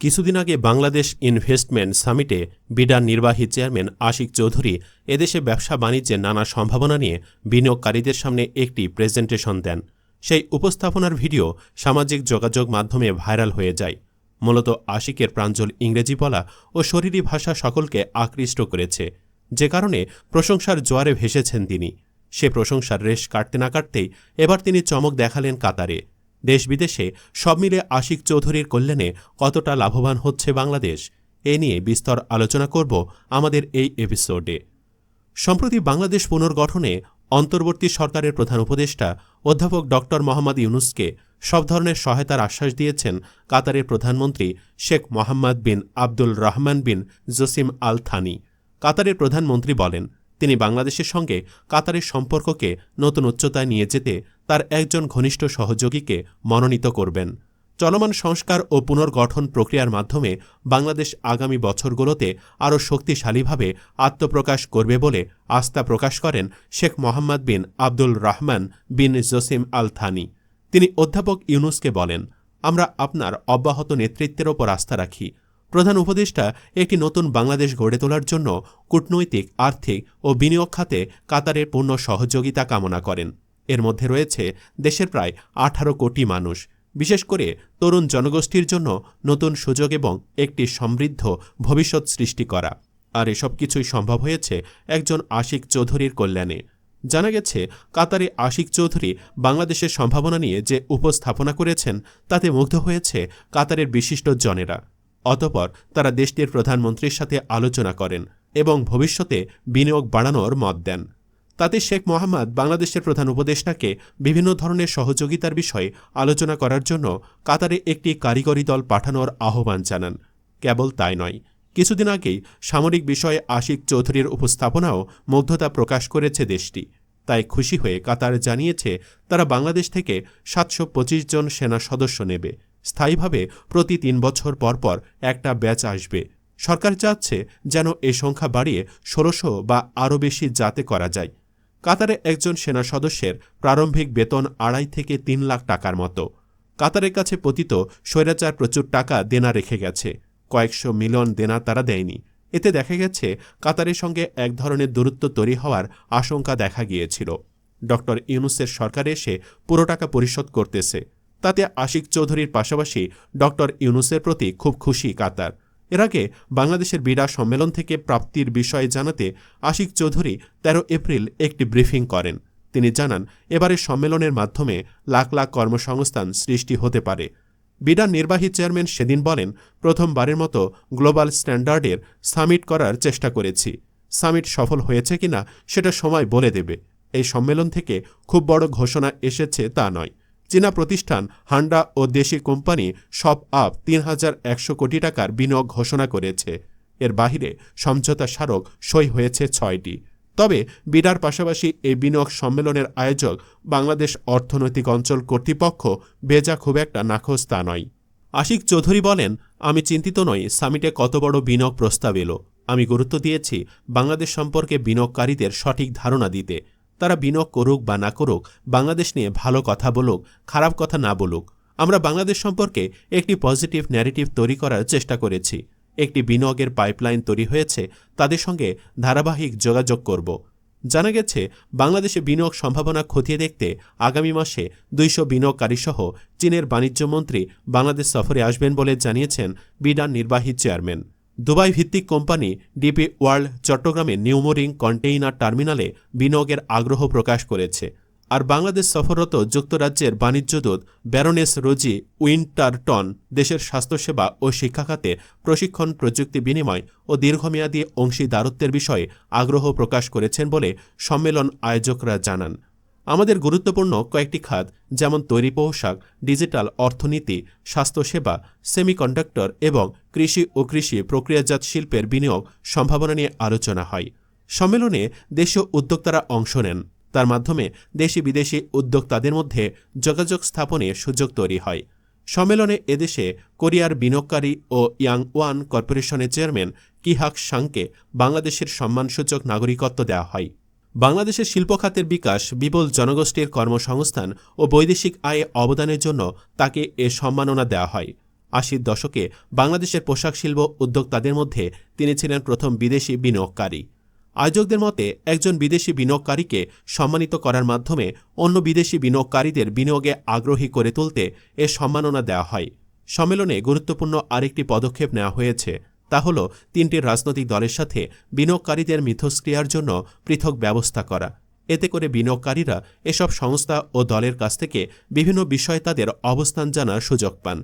কিছুদিন আগে বাংলাদেশ ইনভেস্টমেন্ট সামিটে বিডার নির্বাহী চেয়ারম্যান আশিক চৌধুরী এদেশে ব্যবসা বাণিজ্যের নানা সম্ভাবনা নিয়ে বিনিয়োগকারীদের সামনে একটি প্রেজেন্টেশন দেন। সেই উপস্থাপনার ভিডিও সামাজিক যোগাযোগ মাধ্যমে ভাইরাল হয়ে যায়। মূলত আশিকের প্রাঞ্জল ইংরেজি বলা ও শরীরী ভাষা সকলকে আকৃষ্ট করেছে। যে কারণে প্রশংসার জোয়ারে ভেসেছেন তিনি। সে প্রশংসার রেশ কাটতে না কাটতেই এবার তিনি চমক দেখালেন কাতারে। দেশ বিদেশে সব মিলে আশিক চৌধুরীর কল্যাণে কতটা লাভবান হচ্ছে বাংলাদেশ, এ নিয়ে বিস্তর আলোচনা করব আমাদের এই এপিসোডে। সম্প্রতি বাংলাদেশ পুনর্গঠনে অন্তর্বর্তী সরকারের প্রধান উপদেষ্টা অধ্যাপক ড. মোহাম্মদ ইউনুসকে সব ধরনের সহায়তার আশ্বাস দিয়েছেন কাতারের প্রধানমন্ত্রী Sheikh Mohammed bin Abdul Rahman bin Jassim Al Thani কাতারের প্রধানমন্ত্রী বলেন তিনি বাংলাদেশের সঙ্গে কাতারের সম্পর্ককে নতুন উচ্চতায় নিয়ে যেতে তার একজন ঘনিষ্ঠ সহযোগীকে মনোনীত করবেন। চলমান সংস্কার ও পুনর্গঠন প্রক্রিয়ার মাধ্যমে বাংলাদেশ আগামী বছরগুলোতে আরও শক্তিশালীভাবে আত্মপ্রকাশ করবে বলে আস্থা প্রকাশ করেন Sheikh Mohammed bin Abdul Rahman bin Jassim Al Thani তিনি অধ্যাপক ইউনুসকে বলেন, আমরা আপনার অব্যাহত নেতৃত্বের ওপর আস্থা রাখি। প্রধান উপদেষ্টা একটি নতুন বাংলাদেশ গড়ে তোলার জন্য কূটনৈতিক, আর্থিক ও বিনিয়োগ খাতে কাতারের পূর্ণ সহযোগিতা কামনা করেন। এর মধ্যে রয়েছে দেশের প্রায় আঠারো কোটি মানুষ। বিশেষ করে তরুণ জনগোষ্ঠীর জন্য নতুন সুযোগ এবং একটি সমৃদ্ধ ভবিষ্যৎ সৃষ্টি করা। আর এসব কিছুই সম্ভব হয়েছে একজন আশিক চৌধুরীর কল্যাণে। জানা গেছে, কাতারে আশিক চৌধুরী বাংলাদেশের সম্ভাবনা নিয়ে যে উপস্থাপনা করেছেন, তাতে মুগ্ধ হয়েছে কাতারের বিশিষ্ট জনেরা। অতপর তারা দেশটির প্রধানমন্ত্রীর সাথে আলোচনা করেন এবং ভবিষ্যতে বিনিয়োগ বাড়ানোর মত দেন। তাতে শেখ মোহাম্মদ বাংলাদেশের প্রধান উপদেষ্টাকে বিভিন্ন ধরনের সহযোগিতার বিষয়ে আলোচনা করার জন্য কাতারে একটি কারিগরি দল পাঠানোর আহ্বান জানান। কেবল তাই নয়, কিছুদিন আগেই সামরিক বিষয়ে আশিক চৌধুরীর উপস্থাপনাও মুগ্ধতা প্রকাশ করেছে দেশটি। তাই খুশি হয়ে কাতার জানিয়েছে, তারা বাংলাদেশ থেকে সাতশো পঁচিশ জন সেনা সদস্য নেবে। স্থায়ীভাবে প্রতি তিন বছর পর পর একটা ব্যাচ আসবে। সরকার চাচ্ছে যেন এ সংখ্যা বাড়িয়ে ষোলোশো বা আরও বেশি যাতে করা যায়। কাতারে একজন সেনা সদস্যের প্রারম্ভিক বেতন আড়াই থেকে তিন লাখ টাকার মতো। কাতারের কাছে পতিত স্বৈরাচার প্রচুর টাকা দেনা রেখে গেছে। কয়েকশো মিলিয়ন দেনা তারা দেয়নি। এতে দেখা গেছে, কাতারের সঙ্গে এক ধরনের দূরত্ব তৈরি হওয়ার আশঙ্কা দেখা গিয়েছিল। ড ইউনুসের সরকার এসে পুরো টাকা পরিশোধ করতেছে। তাতে আশিক চৌধুরীর পাশাপাশি ড ইউনুসের প্রতি খুব খুশি কাতার। এর আগে বাংলাদেশের বিড়া সম্মেলন থেকে প্রাপ্তির বিষয়ে জানাতে আশিক চৌধুরী ১৩ এপ্রিল একটি ব্রিফিং করেন। তিনি জানান, এবারের সম্মেলনের মাধ্যমে লাখ লাখ কর্মসংস্থান সৃষ্টি হতে পারে। বিডার নির্বাহী চেয়ারম্যান সেদিন বলেন, প্রথমবারের মতো গ্লোবাল স্ট্যান্ডার্ডের সামিট করার চেষ্টা করেছি। সামিট সফল হয়েছে কিনা সেটা সময় বলে দেবে। এই সম্মেলন থেকে খুব বড় ঘোষণা এসেছে তা নয়। চীনা প্রতিষ্ঠান হান্ডা ও দেশি কোম্পানি সব আপ তিন হাজার একশো কোটি টাকার বিনিয়োগ ঘোষণা করেছে। এর বাহিরে সমঝোতা স্মারক সই হয়েছে ছয়টি। তবে বিডার পাশাপাশি এই বিনিয়োগ সম্মেলনের আয়োজক বাংলাদেশ অর্থনৈতিক অঞ্চল কর্তৃপক্ষ বেজা খুব একটা নাখোশ তা নয়। আশিক চৌধুরী বলেন, আমি চিন্তিত নই, সামিটে কত বড় বিনিয়োগ প্রস্তাব এলো। আমি গুরুত্ব দিয়েছি বাংলাদেশ সম্পর্কে বিনিয়োগকারীদের সঠিক ধারণা দিতে। তারা বিনিয়োগ করুক বা না করুক, বাংলাদেশ নিয়ে ভালো কথা বলুক, খারাপ কথা না বলুক, আমরা বাংলাদেশ সম্পর্কে একটি পজিটিভ ন্যারেটিভ তৈরি করার চেষ্টা করেছি। একটি বিনিয়োগের পাইপলাইন তৈরি হয়েছে, তাদের সঙ্গে ধারাবাহিক যোগাযোগ করব। জানা গেছে, বাংলাদেশে বিনিয়োগ সম্ভাবনা খতিয়ে দেখতে আগামী মাসে দুইশো বিনিয়োগকারীসহ চীনের বাণিজ্যমন্ত্রী বাংলাদেশ সফরে আসবেন বলে জানিয়েছেন বিডান নির্বাহী চেয়ারম্যান দুবাই ভিত্তিক কোম্পানি ডিপি ওয়ার্ল্ড চট্টগ্রামে নিউমোরিং কন্টেইনার টার্মিনালে বিনিয়োগের আগ্রহ প্রকাশ করেছে। আর বাংলাদেশ সফররত যুক্তরাজ্যের বাণিজ্যদূত ব্যারোনেস রোজি উইন্টারটন দেশের স্বাস্থ্যসেবা ও শিক্ষাখাতে প্রশিক্ষণ প্রযুক্তি বিনিময় ও দীর্ঘমেয়াদী অংশীদারত্বের বিষয়ে আগ্রহ প্রকাশ করেছেন বলে সম্মেলন আয়োজকরা জানান। আমাদের গুরুত্বপূর্ণ কয়েকটি খাত, যেমন তৈরি পোশাক, ডিজিটাল অর্থনীতি, স্বাস্থ্যসেবা, সেমিকন্ডাক্টর এবং কৃষি ও কৃষি প্রক্রিয়াজাত শিল্পের বিনিয়োগ সম্ভাবনা নিয়ে আলোচনা হয়। সম্মেলনে দেশীয় উদ্যোক্তারা অংশ নেন। তার মাধ্যমে দেশি বিদেশি উদ্যোক্তাদের মধ্যে যোগাযোগ স্থাপনে সুযোগ তৈরি হয়। সম্মেলনে এদেশে কোরিয়ার বিনিয়োগকারী ও ইয়াং ওয়ান কর্পোরেশনের চেয়ারম্যান কিহাক সাংকে বাংলাদেশের সম্মানসূচক নাগরিকত্ব দেওয়া হয়। বাংলাদেশের শিল্প খাতের বিকাশ বিপুল জনগোষ্ঠীর কর্মসংস্থান ও বৈদেশিক আয়ে অবদানের জন্য তাকে এ সম্মাননা দেওয়া হয়। আশির দশকে বাংলাদেশের পোশাক শিল্প উদ্যোক্তাদের মধ্যে তিনি ছিলেন প্রথম বিদেশি বিনিয়োগকারী। আয়োজকদের মতে, একজন বিদেশি বিনিয়োগকারীকে সম্মানিত করার মাধ্যমে অন্য বিদেশি বিনিয়োগকারীদের বিনিয়োগে আগ্রহী করে তুলতে এ সম্মাননা দেওয়া হয়। সম্মেলনে গুরুত্বপূর্ণ আরেকটি পদক্ষেপ নেওয়া হয়েছে। তা হল তিনটি রাজনৈতিক দলের সাথে বিনিয়োগকারীদের মিথস্ক্রিয়ার জন্য পৃথক ব্যবস্থা করা। এতে করে বিনিয়োগকারীরা এসব সংস্থা ও দলের কাছ থেকে বিভিন্ন বিষয়ে তাদের অবস্থান জানার সুযোগ পান।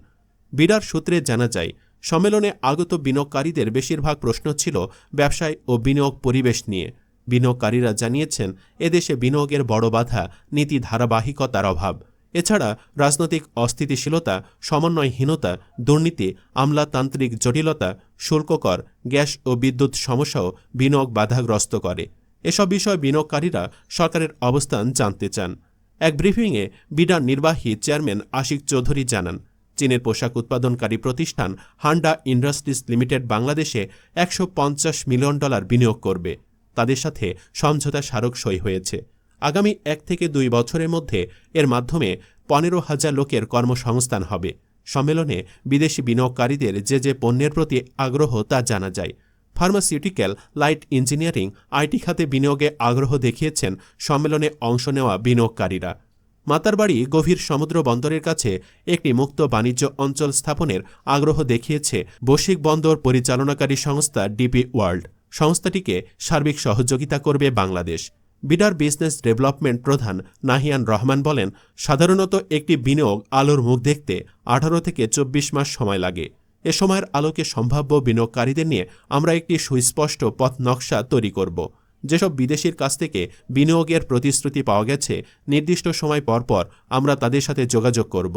বিরার সূত্রে জানা যায়, সম্মেলনে আগত বিনিয়োগকারীদের বেশিরভাগ প্রশ্ন ছিল ব্যবসায় ও বিনিয়োগ পরিবেশ নিয়ে। বিনিয়োগকারীরা জানিয়েছেন, এদেশে বিনিয়োগের বড় বাধা নীতি ধারাবাহিকতার অভাব। এছাড়া রাজনৈতিক অস্থিতিশীলতা, সমন্বয়হীনতা, দুর্নীতি, আমলাতান্ত্রিক জটিলতা, শুল্ককর, গ্যাস ও বিদ্যুৎ সমস্যাও বিনিয়োগ বাধাগ্রস্ত করে। এসব বিষয়ে বিনিয়োগকারীরা সরকারের অবস্থান জানতে চান। এক ব্রিফিংয়ে বিডার নির্বাহী চেয়ারম্যান আশিক চৌধুরী জানান, চীনের পোশাক উৎপাদনকারী প্রতিষ্ঠান হান্ডা ইন্ডাস্ট্রিজ লিমিটেড বাংলাদেশে একশো পঞ্চাশ মিলিয়ন ডলার বিনিয়োগ করবে। তাদের সাথে সমঝোতা স্মারক সই হয়েছে। আগামী এক থেকে দুই বছরের মধ্যে এর মাধ্যমে পনেরো হাজার লোকের কর্মসংস্থান হবে। সম্মেলনে বিদেশি বিনিয়োগকারীদের যে যে পণ্যের প্রতি আগ্রহ তা জানা যায়। ফার্মাসিউটিক্যাল লাইট ইঞ্জিনিয়ারিং আইটি খাতে বিনিয়োগে আগ্রহ দেখিয়েছেন সম্মেলনে অংশ নেওয়া বিনিয়োগকারীরা। মাতারবাড়ি গভীর সমুদ্র বন্দরের কাছে একটি মুক্ত বাণিজ্য অঞ্চল স্থাপনের আগ্রহ দেখিয়েছে বৈশ্বিক বন্দর পরিচালনাকারী সংস্থা ডিপি ওয়ার্ল্ড। সংস্থাটিকে সার্বিক সহযোগিতা করবে বাংলাদেশ। বিডার বিজনেস ডেভেলপমেন্ট প্রধান নাহিয়ান রহমান বলেন, সাধারণত একটি বিনিয়োগ আলোর মুখ দেখতে আঠারো থেকে চব্বিশ মাস সময় লাগে। এ সময়ের আলোকে সম্ভাব্য বিনিয়োগকারীদের নিয়ে আমরা একটি সুস্পষ্ট পথ নকশা তৈরি করব। যেসব বিদেশির কাছ থেকে বিনিয়োগের প্রতিশ্রুতি পাওয়া গেছে, নির্দিষ্ট সময় পরপর আমরা তাদের সাথে যোগাযোগ করব।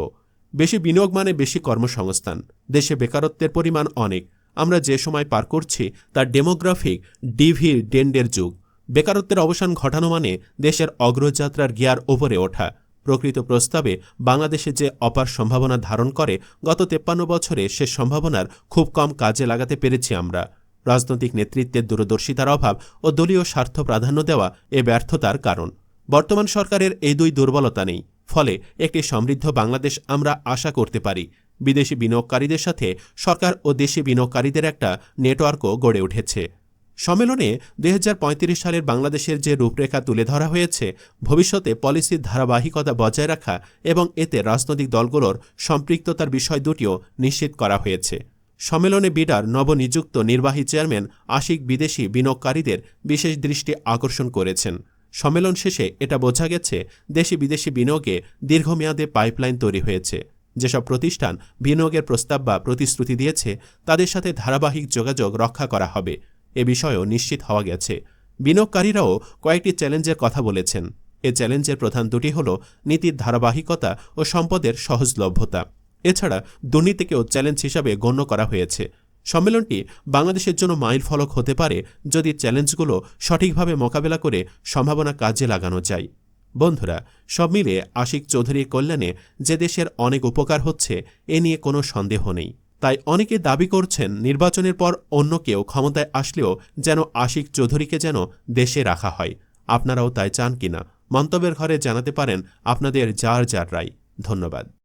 বেশি বিনিয়োগ মানে বেশি কর্মসংস্থান। দেশে বেকারত্বের পরিমাণ অনেক। আমরা যে সময় পার করছি, তার ডেমোগ্রাফিক ডিভি ডেন্ডের যুগ। বেকারত্বের অবসান ঘটানো মানে দেশের অগ্রযাত্রার গিয়ার ওপরে ওঠা। প্রকৃত প্রস্তাবে বাংলাদেশে যে অপার সম্ভাবনা ধারণ করে, গত তেপ্পান্ন বছরে সে সম্ভাবনার খুব কম কাজে লাগাতে পেরেছি আমরা। রাজনৈতিক নেতৃত্বের দূরদর্শিতার অভাব ও দলীয় স্বার্থ প্রাধান্য দেওয়া এ ব্যর্থতার কারণ। বর্তমান সরকারের এই দুই দুর্বলতা নেই। ফলে একটি সমৃদ্ধ বাংলাদেশ আমরা আশা করতে পারি। বিদেশি বিনিয়োগকারীদের সাথে সরকার ও দেশি বিনিয়োগকারীদের একটা নেটওয়ার্কও গড়ে উঠেছে। সম্মেলনে দুই হাজার পঁয়ত্রিশ সালের বাংলাদেশের যে রূপরেখা তুলে ধরা হয়েছে, ভবিষ্যতে পলিসির ধারাবাহিকতা বজায় রাখা এবং এতে রাজনৈতিক দলগুলোর সম্পৃক্ততার বিষয় দুটিও নিশ্চিত করা হয়েছে। সম্মেলনে বিডার নবনিযুক্ত নির্বাহী চেয়ারম্যান আশিক বিদেশি বিনিয়োগকারীদের বিশেষ দৃষ্টি আকর্ষণ করেছেন। সম্মেলন শেষে এটা বোঝা গেছে, দেশি বিদেশি বিনিয়োগে দীর্ঘমেয়াদে পাইপলাইন তৈরি হয়েছে। যেসব প্রতিষ্ঠান বিনিয়োগের প্রস্তাব বা প্রতিশ্রুতি দিয়েছে, তাদের সাথে ধারাবাহিক যোগাযোগ রক্ষা করা হবে। এ বিষয়েও নিশ্চিত হওয়া গেছে। বিনিয়োগকারীরাও কয়েকটি চ্যালেঞ্জের কথা বলেছেন। এ চ্যালেঞ্জের প্রধান দুটি হল নীতির ধারাবাহিকতা ও সম্পদের সহজলভ্যতা। এছাড়া দুর্নীতিকেও চ্যালেঞ্জ হিসাবে গণ্য করা হয়েছে। সম্মেলনটি বাংলাদেশের জন্য মাইল ফলক হতে পারে যদি চ্যালেঞ্জগুলো সঠিকভাবে মোকাবেলা করে সম্ভাবনা কাজে লাগানো যায়। বন্ধুরা, সব মিলে আশিক চৌধুরীর কল্যাণে যে দেশের অনেক উপকার হচ্ছে, এ নিয়ে কোনো সন্দেহ নেই। তাই অনেকে দাবি করছেন নির্বাচনের পর অন্য কেউ ক্ষমতায় আসলেও যেন আশিক চৌধুরীকে যেন দেশে রাখা হয়। আপনারাও তাই চান কিনা? মন্তব্যের ঘরে জানাতে পারেন আপনাদের যার যার রায়। ধন্যবাদ।